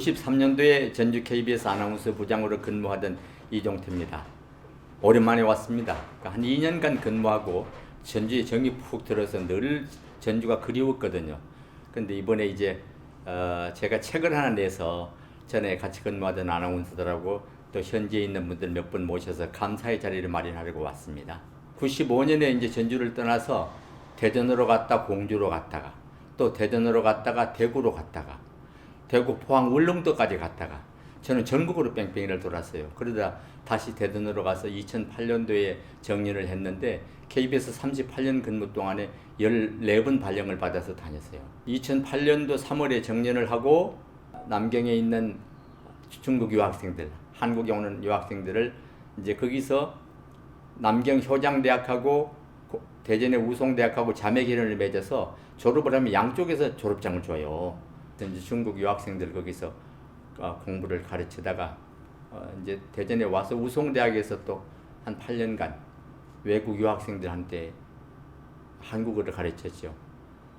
93년도에 전주 KBS 아나운서 부장으로 근무하던 이종태입니다. 오랜만에 왔습니다. 그러니까 한 2년간 근무하고 전주에 정이 푹 들어서 늘 전주가 그리웠거든요. 근데 이번에 이제 어 제가 책을 하나 내서 전에 같이 근무하던 아나운서들하고 또 현지에 있는 분들 몇 분 모셔서 감사의 자리를 마련하려고 왔습니다. 95년에 이제 전주를 떠나서 대전으로 갔다 공주로 갔다가 또 대전으로 갔다가 대구로 갔다가 대구 포항 울릉도까지 갔다가 저는 전국으로 뺑뺑이를 돌았어요. 그러다 다시 대전으로 가서 2008년도에 정년을 했는데 KBS 38년 근무 동안에 14번 발령을 받아서 다녔어요. 2008년도 3월에 정년을 하고 남경에 있는 중국 유학생들, 한국에 오는 유학생들을 이제 거기서 남경 효장대학하고 고- 대전의 우송대학하고 자매결연을 맺어서 졸업을 하면 양쪽에서 졸업장을 줘요. 이제 중국 유학생들 거기서 어, 공부를 가르치다가 어, 이제 대전에 와서 우송대학에서 또 한 8년간 외국 유학생들한테 한국어를 가르쳤죠.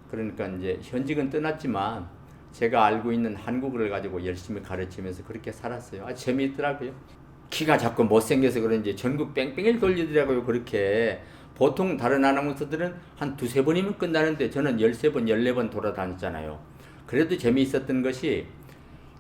그러니까 이제 현직은 떠났지만 제가 알고 있는 한국어를 가지고 열심히 가르치면서 그렇게 살았어요. 아, 재미있더라고요. 키가 자꾸 못생겨서 그런지 전국 뺑뺑이를 돌리더라고요. 그렇게. 보통 다른 아나운서들은 한 두세 번이면 끝나는데 저는 열세 번, 열네 번 돌아다녔잖아요. 그래도 재미있었던 것이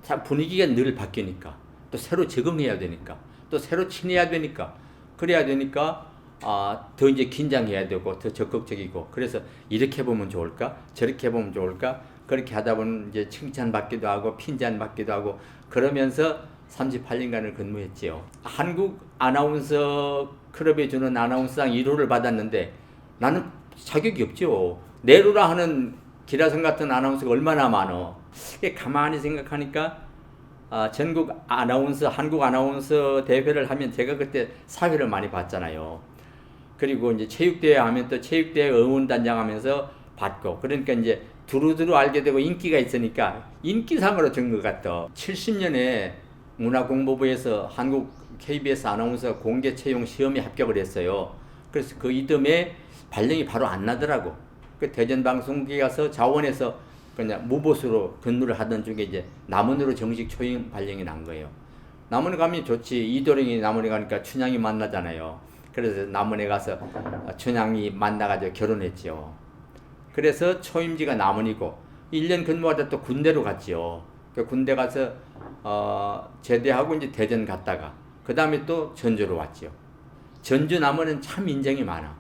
자, 분위기가 늘 바뀌니까 또 새로 적응해야 되니까 또 새로 친해야 되니까 그래야 되니까 아, 더 이제 긴장해야 되고 더 적극적이고 그래서 이렇게 보면 좋을까 저렇게 보면 좋을까 그렇게 하다 보면 이제 칭찬 받기도 하고 핀잔 받기도 하고 그러면서 38년간을 근무했지요. 한국 아나운서 클럽에 주는 아나운서상 1호를 받았는데 나는 자격이 없죠. 내로라 하는 기라성 같은 아나운서가 얼마나 많어. 이게 가만히 생각하니까 아, 전국 아나운서 한국 아나운서 대회를 하면 제가 그때 사회를 많이 봤잖아요. 그리고 이제 체육대회 하면 또 체육대회 응원단장 하면서 받고 그러니까 이제 두루두루 알게 되고 인기가 있으니까 인기상으로 준 것 같아. 70년에 문화공보부에서 한국 KBS 아나운서 공개 채용 시험에 합격을 했어요. 그래서 그 이듬해 발령이 바로 안 나더라고. 그 대전 방송국에 가서 자원에서 그냥 무보수로 근무를 하던 중에 이제 남원으로 정식 초임 발령이 난 거예요. 남원에 가면 좋지. 이도령이 남원에 가니까 춘향이 만나잖아요. 그래서 남원에 가서 춘향이 만나가지고 결혼했죠. 그래서 초임지가 남원이고 1년 근무하다 또 군대로 갔지요. 그 군대 가서 어, 제대하고 이제 대전 갔다가 그 다음에 또 전주로 왔지요. 전주 남원은 참 인정이 많아.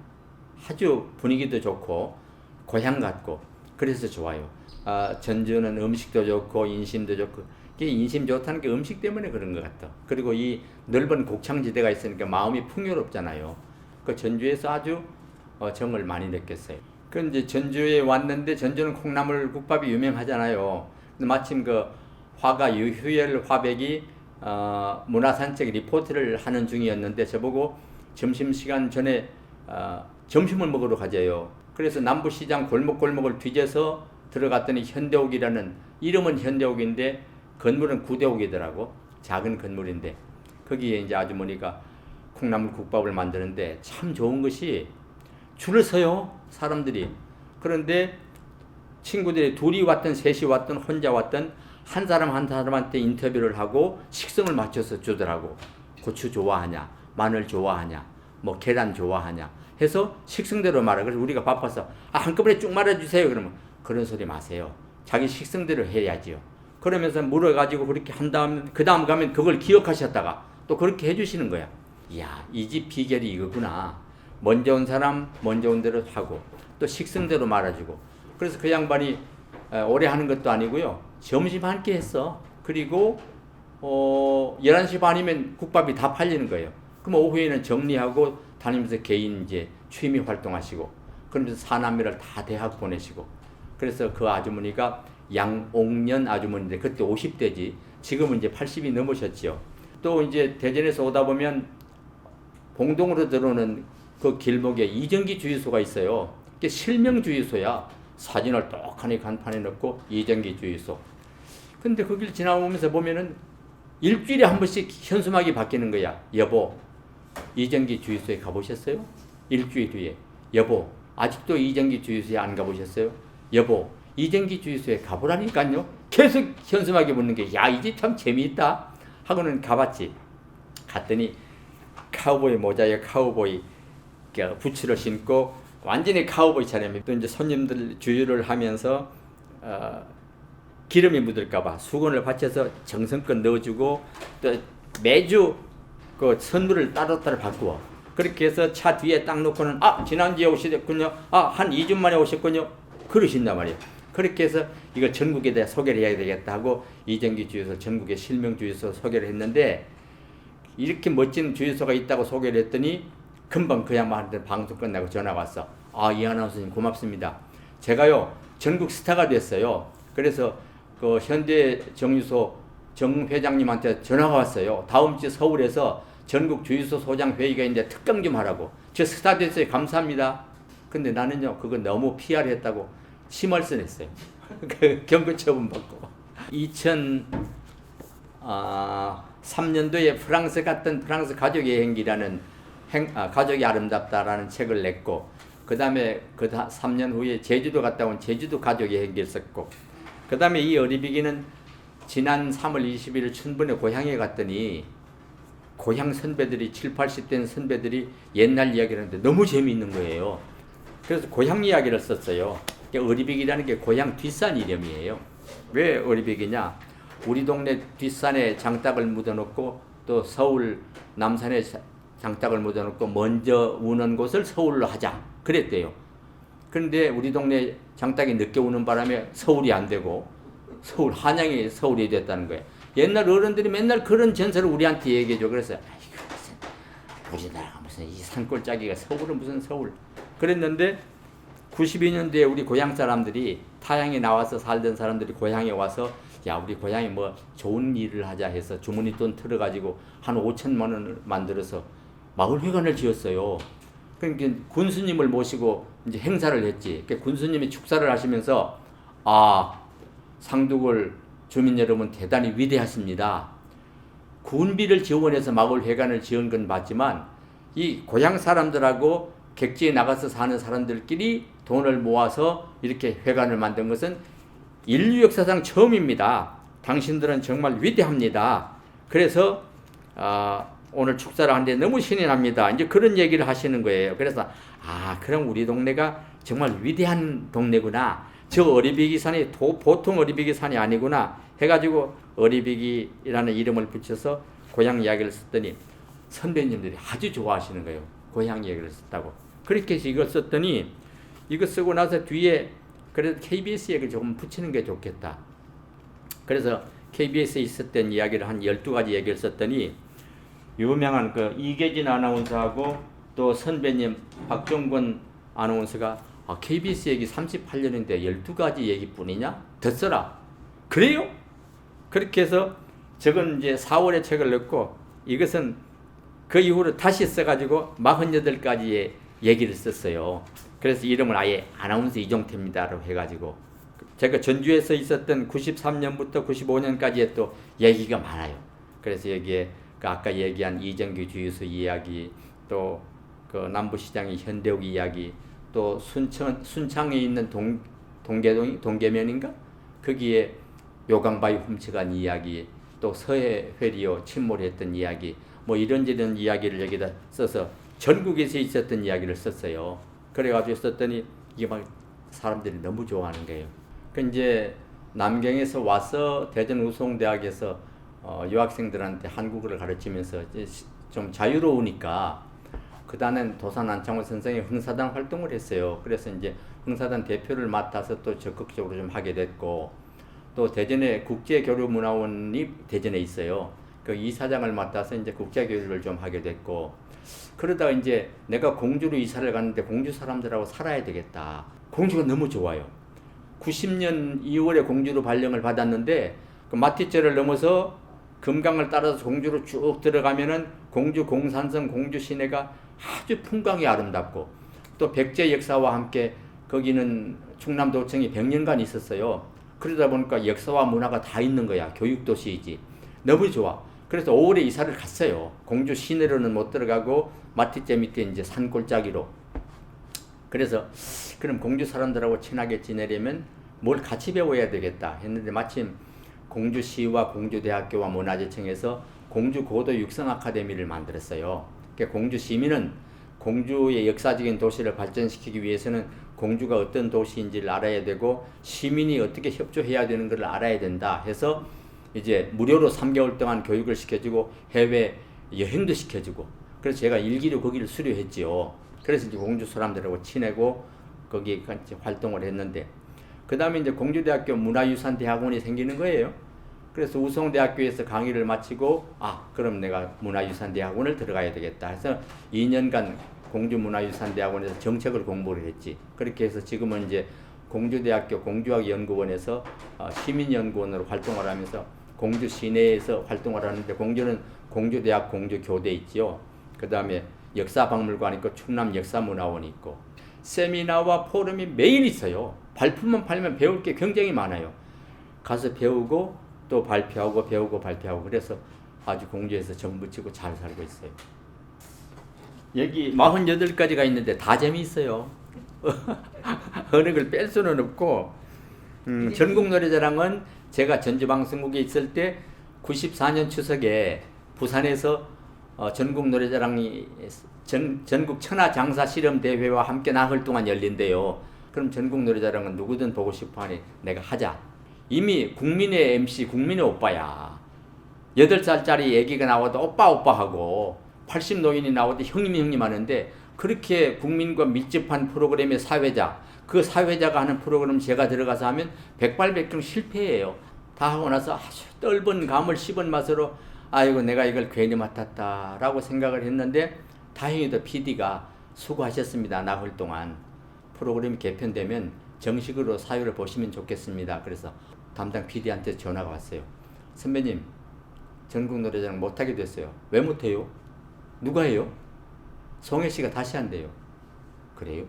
아주 분위기도 좋고 고향 같고 그래서 좋아요. 아, 전주는 음식도 좋고 인심도 좋고 이게 인심 좋다는 게 음식 때문에 그런 것 같아. 그리고 이 넓은 곡창지대가 있으니까 마음이 풍요롭잖아요. 그 전주에서 아주 어, 정을 많이 느꼈어요. 그 이제 전주에 왔는데 전주는 콩나물 국밥이 유명하잖아요. 마침 그 화가 유휴열 화백이 어, 문화산책 리포트를 하는 중이었는데 저보고 점심시간 전에 어, 점심을 먹으러 가재요. 그래서 남부시장 골목골목을 뒤져서 들어갔더니 현대옥이라는 이름은 현대옥인데 건물은 구대옥이더라고. 작은 건물인데 거기에 이제 아주머니가 콩나물 국밥을 만드는데 참 좋은 것이 줄을 서요 사람들이. 그런데 친구들이 둘이 왔든 셋이 왔든 혼자 왔든 한 사람 한 사람한테 인터뷰를 하고 식성을 맞춰서 주더라고. 고추 좋아하냐, 마늘 좋아하냐, 뭐 계란 좋아하냐 해서 식성대로 말해. 그래서 우리가 바빠서 아, 한꺼번에 쭉 말해주세요. 그러면 그런 소리 마세요. 자기 식성대로 해야지요. 그러면서 물어가지고 그렇게 한 다음 그 다음 가면 그걸 기억하셨다가 또 그렇게 해주시는 거야. 이야 이 집 비결이 이거구나. 먼저 온 사람 먼저 온 대로 하고 또 식성대로 말아주고 그래서 그 양반이 에, 오래 하는 것도 아니고요. 점심 한 끼 했어. 그리고 어 11시 반이면 국밥이 다 팔리는 거예요. 그럼 오후에는 정리하고 다니면서 개인 이제 취미 활동하시고 그러면서 사남매를 다 대학 보내시고 그래서 그 아주머니가 양옥년 아주머니인데 그때 50대지 지금은 이제 80이 넘으셨지요. 또 이제 대전에서 오다 보면 봉동으로 들어오는 그 길목에 이정기 주유소가 있어요. 이게 실명 주유소야. 사진을 떡하니 간판에 넣고 이정기 주유소. 근데 거길 지나오면서 보면은 일주일에 한 번씩 현수막이 바뀌는 거야. 여보, 이정기 주유소에 가보셨어요? 일주일 뒤에. 여보, 아직도 이정기 주유소에 안 가보셨어요? 여보, 이정기 주유소에 가보라니까요. 계속 현수막에 붙는 게 야이집참 재미있다 하고는 가봤지. 갔더니 카우보이 모자에 카우보이 그 부츠를 신고 완전히 카우보이 차림이 또 이제 손님들 주유를 하면서 어, 기름이 묻을까봐 수건을 받쳐서 정성껏 넣어주고 또 매주 그 선물을 따로따로 바꾸어 그렇게 해서 차 뒤에 딱 놓고는 아 지난주에 오셨군요 아한 2주 만에 오셨군요 그러신단 말이에요 그렇게 해서 이거 전국에 대해 소개를 해야 되겠다 하고 이정기 주유소 전국의 실명 주유소 소개를 했는데 이렇게 멋진 주유소가 있다고 소개를 했더니 금방 그 양반한테 방송 끝나고 전화 왔어. 아, 이 아나운서님 고맙습니다. 제가요, 전국 스타가 됐어요. 그래서 그 현대 정유소 정 회장님한테 전화가 왔어요. 다음 주 서울에서 전국 주유소 소장 회의가 있는데 특강 좀 하라고. 저 스타 됐어요. 감사합니다. 근데 나는요, 그거 너무 PR 했다고 심할서 냈어요. 그 경고 처분 받고. 2000, 아, 3년도에 프랑스 갔던 프랑스 가족 여행기라는 행, 아, 가족이 아름답다라는 책을 냈고 그 다음에 그 3년 후에 제주도 갔다 온 제주도 가족 여행기를 썼고 그 다음에 이 어리비기는 지난 3월 20일 춘분에 고향에 갔더니 고향 선배들이 7, 80된 선배들이 옛날 이야기를 하는데 너무 재미있는 거예요. 그래서 고향 이야기를 썼어요. 어리비기라는 게 고향 뒷산 이름이에요. 왜 어리비기냐? 우리 동네 뒷산에 장닭을 묻어놓고 또 서울 남산에 자- 장닭을 묻어놓고 먼저 우는 곳을 서울로 하자 그랬대요. 그런데 우리 동네 장닭이 늦게 우는 바람에 서울이 안 되고 서울 한양이 서울이 됐다는 거예요. 옛날 어른들이 맨날 그런 전설을 우리한테 얘기해줘. 그래서 아이고 무슨 우리나라가 무슨 이 산골짜기가 서울은 무슨 서울 그랬는데 92년도에 우리 고향 사람들이 타향에 나와서 살던 사람들이 고향에 와서 야 우리 고향에 뭐 좋은 일을 하자 해서 주머니 돈 틀어가지고 한 5천만 원을 만들어서 마을 회관을 지었어요. 그러니까 군수님을 모시고 이제 행사를 했지. 그러니까 군수님이 축사를 하시면서 아 상두골 주민 여러분 대단히 위대하십니다. 군비를 지원해서 마을 회관을 지은 건 맞지만 이 고향 사람들하고 객지에 나가서 사는 사람들끼리 돈을 모아서 이렇게 회관을 만든 것은 인류 역사상 처음입니다. 당신들은 정말 위대합니다. 그래서 아, 오늘 축사를 하는데 너무 신이 납니다. 이제 그런 얘기를 하시는 거예요. 그래서 아 그럼 우리 동네가 정말 위대한 동네구나. 저 어리비기 산이 도, 보통 어리비기 산이 아니구나 해가지고 어리비기라는 이름을 붙여서 고향 이야기를 썼더니 선배님들이 아주 좋아하시는 거예요. 고향 이야기를 썼다고. 그렇게 해서 이걸 썼더니 이거 쓰고 나서 뒤에 그래도 KBS 얘기를 조금 붙이는 게 좋겠다. 그래서 KBS에 있었던 이야기를 한 12가지 얘기를 썼더니 유명한 그 이계진 아나운서하고 또 선배님 박종권 아나운서가 아, KBS 얘기 38년인데 12가지 얘기뿐이냐? 더 써라. 그래요? 그렇게 해서 저건 이제 4월에 책을 냈고 이것은 그 이후로 다시 써가지고 48가지의 얘기를 썼어요. 그래서 이름을 아예 아나운서 이종태입니다로 해가지고 제가 전주에서 있었던 93년부터 95년까지의 또 얘기가 많아요. 그래서 여기에 그 아까 얘기한 이정규 주유소 이야기, 또 그 남부시장의 현대욱 이야기, 또 순천 순창에 있는 동 동계동 동계면인가 거기에 요강바위 훔쳐간 이야기, 또 서해 회리오 침몰했던 이야기, 뭐 이런저런 이야기를 여기다 써서 전국에서 있었던 이야기를 썼어요. 그래가지고 썼더니 이게 막 사람들이 너무 좋아하는 거예요. 그 이제 남경에서 와서 대전 우송대학에서 어, 유학생들한테 한국어를 가르치면서 좀 자유로우니까 그 다음엔 도산 안창호 선생이 흥사단 활동을 했어요. 그래서 이제 흥사단 대표를 맡아서 또 적극적으로 좀 하게 됐고 또 대전에 국제교류문화원이 대전에 있어요. 그 이사장을 맡아서 이제 국제교류를 좀 하게 됐고 그러다가 이제 내가 공주로 이사를 갔는데 공주 사람들하고 살아야 되겠다. 공주가 너무 좋아요. 90년 2월에 공주로 발령을 받았는데 그 마티째를 넘어서 금강을 따라서 공주로 쭉 들어가면은 공주 공산성 공주 시내가 아주 풍광이 아름답고 또 백제 역사와 함께 거기는 충남도청이 100년간 있었어요. 그러다 보니까 역사와 문화가 다 있는 거야. 교육도시이지. 너무 좋아. 그래서 5월에 이사를 갔어요. 공주 시내로는 못 들어가고 마티째 밑에 이제 산골짜기로. 그래서 그럼 공주 사람들하고 친하게 지내려면 뭘 같이 배워야 되겠다 했는데 마침 공주시와 공주대학교와 문화재청에서 공주 고도 육성 아카데미를 만들었어요. 공주 시민은 공주의 역사적인 도시를 발전시키기 위해서는 공주가 어떤 도시인지를 알아야 되고 시민이 어떻게 협조해야 되는 것을 알아야 된다 해서 이제 무료로 3개월 동안 교육을 시켜주고 해외 여행도 시켜주고 그래서 제가 일기로 거기를 수료했지요. 그래서 이제 공주 사람들하고 친하고 거기 같이 활동을 했는데 그 다음에 이제 공주대학교 문화유산대학원이 생기는 거예요. 그래서 우성대학교에서 강의를 마치고 아 그럼 내가 문화유산대학원을 들어가야 되겠다 해서 2년간 공주문화유산대학원에서 정책을 공부를 했지. 그렇게 해서 지금은 이제 공주대학교 공주학연구원에서 어, 시민연구원으로 활동을 하면서 공주 시내에서 활동을 하는데 공주는 공주대학 공주교대 있지요. 그 다음에 역사박물관 있고 충남 역사문화원이 있고 세미나와 포럼이 매일 있어요. 발품만 팔면 배울 게 굉장히 많아요. 가서 배우고 또 발표하고 배우고 발표하고 그래서 아주 공주에서 정부치고 잘 살고 있어요. 여기 48가지가 있는데 다 재미있어요. 어느 걸 뺄 수는 없고 음, 전국 노래자랑은 제가 전주방송국에 있을 때 94년 추석에 부산에서 어, 전국 노래자랑이 전, 전국 천하 장사 실험 대회와 함께 나흘 동안 열린대요. 그럼 전국 노래자랑은 누구든 보고 싶어 하니 내가 하자. 이미 국민의 MC, 국민의 오빠야. 8살짜리 애기가 나와도 오빠 오빠 하고 80 노인이 나와도 형님 형님 하는데 그렇게 국민과 밀접한 프로그램의 사회자 그 사회자가 하는 프로그램 제가 들어가서 하면 백발백중 실패해요. 다 하고 나서 아주 떫은 감을 씹은 맛으로 아이고 내가 이걸 괜히 맡았다 라고 생각을 했는데 다행히도 PD가 수고하셨습니다. 나흘 동안 프로그램 개편되면 정식으로 사유를 보시면 좋겠습니다. 그래서 담당 PD한테 전화가 왔어요. 선배님 전국 노래자랑 못하게 됐어요. 왜 못해요? 누가 해요? 송혜 씨가 다시 한대요. 그래요?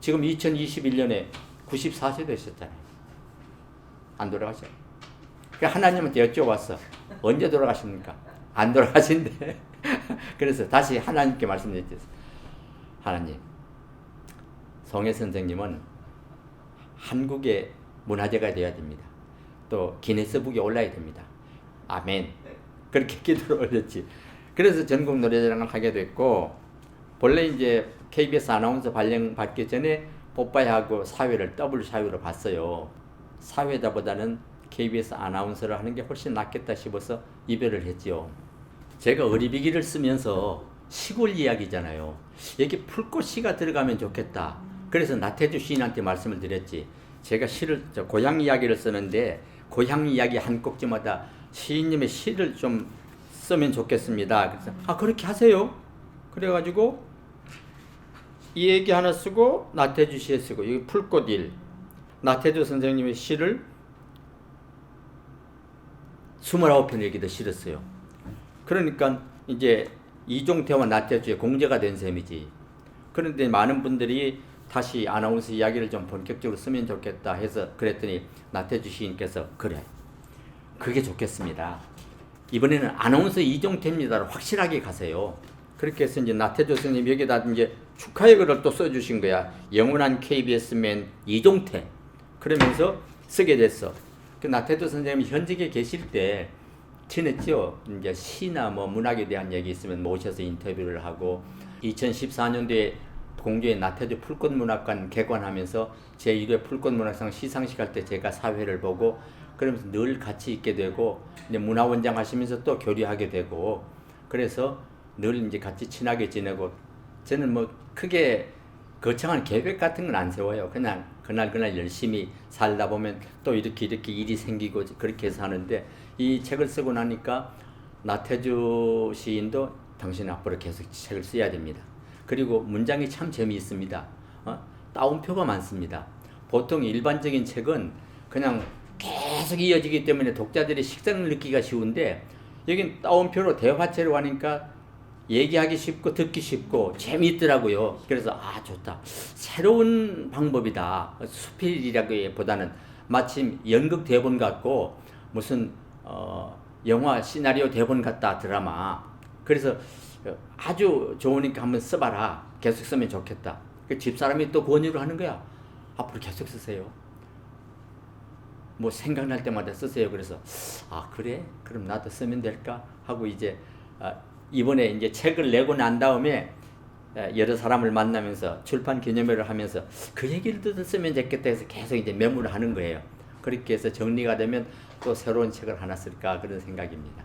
지금 2021년에 94세 되셨잖아요. 안 돌아가셔. 그 하나님한테 여쭤봤어. 언제 돌아가십니까? 안 돌아가신대. 그래서 다시 하나님께 말씀드렸죠. 하나님, 송혜 선생님은 한국의 문화재가 되어야 됩니다. 또 기네스북에 올라야 됩니다. 아멘. 그렇게 기도를 올렸지. 그래서 전국 노래자랑을 하게 됐고 본래 이제 KBS 아나운서 발령 받기 전에 뽀빠이하고 사회를 더블 사회로 봤어요. 사회자보다는 KBS 아나운서를 하는 게 훨씬 낫겠다 싶어서 이별을 했지요. 제가 어리비기를 쓰면서 시골 이야기잖아요. 여기 풀꽃시가 들어가면 좋겠다. 그래서 나태주 시인한테 말씀을 드렸지. 제가 시를 저 고향 이야기를 쓰는데 고향 이야기 한 꼭지마다 시인님의 시를 좀 쓰면 좋겠습니다. 그래서 아 그렇게 하세요. 그래가지고 이 얘기 하나 쓰고 나태주 시에 쓰고 여기 풀꽃 일 나태주 선생님의 시를 29편 얘기도 실었어요. 그러니까 이제 이종태와 나태주의 공제가 된 셈이지. 그런데 많은 분들이 다시 아나운서 이야기를 좀 본격적으로 쓰면 좋겠다 해서 그랬더니 나태주 시인께서 그래. 그게 좋겠습니다. 이번에는 아나운서 이종태입니다를 확실하게 가세요. 그렇게 해서 이제 나태주 선생님 여기다 이제 축하의 글을 또 써주신 거야. 영원한 KBS맨 이종태. 그러면서 쓰게 됐어. 그 나태주 선생님이 현직에 계실 때 친했죠. 이제 시나 뭐 문학에 대한 얘기 있으면 모셔서 인터뷰를 하고 2014년도에 공주의 나태주 풀꽃문학관 개관하면서 제1회 풀꽃문학상 시상식 할 때 제가 사회를 보고 그러면서 늘 같이 있게 되고 이제 문화원장 하시면서 또 교류하게 되고 그래서 늘 이제 같이 친하게 지내고 저는 뭐 크게 거창한 계획 같은 건 안 세워요. 그냥 그날 그날 열심히 살다 보면 또 이렇게 이렇게 일이 생기고 그렇게 해서 하는데 이 책을 쓰고 나니까 나태주 시인도 당신 앞으로 계속 책을 써야 됩니다. 그리고 문장이 참 재미있습니다. 어? 따옴표가 많습니다. 보통 일반적인 책은 그냥 계속 이어지기 때문에 독자들이 식상을 느끼기가 쉬운데 여긴 따옴표로 대화체로 하니까 얘기하기 쉽고 듣기 쉽고 재미있더라고요. 그래서 아 좋다. 새로운 방법이다. 수필이라기보다는 마침 연극 대본 같고 무슨 어, 영화 시나리오 대본 같다 드라마. 그래서 아주 좋으니까 한번 써봐라. 계속 쓰면 좋겠다. 그 집사람이 또 권유를 하는 거야. 앞으로 계속 쓰세요. 뭐 생각날 때마다 쓰세요. 그래서 아 그래? 그럼 나도 쓰면 될까? 하고 이제 아, 이번에 이제 책을 내고 난 다음에 에, 여러 사람을 만나면서 출판 기념회를 하면서 그 얘기를 또 쓰면 좋겠다 해서 계속 이제 메모를 하는 거예요. 그렇게 해서 정리가 되면 또 새로운 책을 하나 쓸까 그런 생각입니다.